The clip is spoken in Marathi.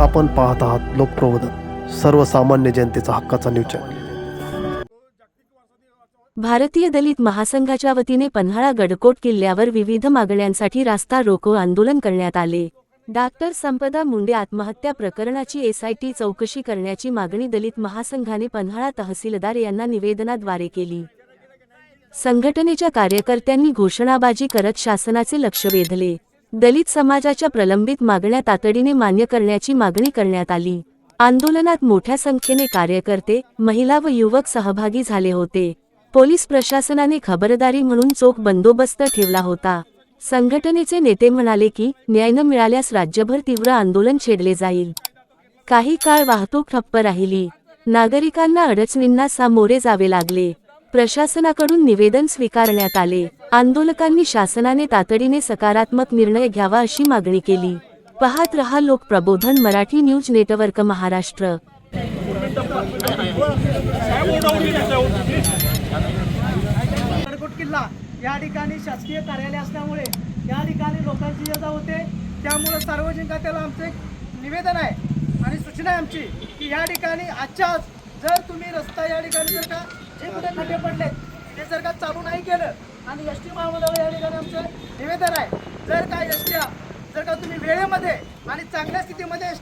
आपण पाहत आहात लोकप्रबोधन सर्वसामान्य जनतेचा हक्काचा न्यूज चॅनल भारतीय दलित महासंघाच्या वतीने पन्हाळा गडकोट किल्ल्यावर विविध मागण्यांसाठी रास्ता रोको आंदोलन करण्यात आले. डॉक्टर संपदा मुंडे आत्महत्या प्रकरणाची एसआयटी चौकशी करण्याची मागणी दलित महासंघाने पन्हाळा तहसीलदार यांना निवेदनाद्वारे केली. संघटनेच्या कार्यकर्त्यांनी घोषणाबाजी करत शासनाचे लक्ष वेधले. दलित समाजाच्या प्रलंबित मागण्या तातडीने मान्य करण्याची मागणी करण्यात आली. आंदोलनात मोठ्या संख्येने कार्यकर्ते महिला व युवक सहभागी झाले होते. पोलीस प्रशासनाने खबरदारी म्हणून चोख बंदोबस्त ठेवला होता. संघटनेचे नेते म्हणाले की न्याय न मिळाल्यास राज्यभर तीव्र आंदोलन छेडले जाईल. काही काळ वाहतूक ठप्प राहिली. नागरिकांना अडचणींना सामोरे जावे लागले. प्रशासनाकडून निवेदन स्वीकारण्यात आले. आंदोलकांनी शासनाने तातडीने सकारात्मक निर्णय घ्यावा अशी मागणी केली. पाहत रहा लोक प्रबोधन मराठी न्यूज नेटवर्क महाराष्ट्र. किल्ला या ठिकाणी शासकीय कार्यालय असल्यामुळे या ठिकाणी लोकांची ये होते. त्यामुळे सार्वजनिक आमचं एक निवेदन आहे आणि सूचना आहे आमची की या ठिकाणी आजच्या जर तुम्ही रस्ता या ठिकाणी जर का जे कुठे खड्डे पडलेत ते जर का चालू नाही केलं आणि एस टी महामंडळ या ठिकाणी आमचं निवेदन आहे जर का एस जर का तुम्ही वेळेमध्ये आणि चांगल्या स्थितीमध्ये एस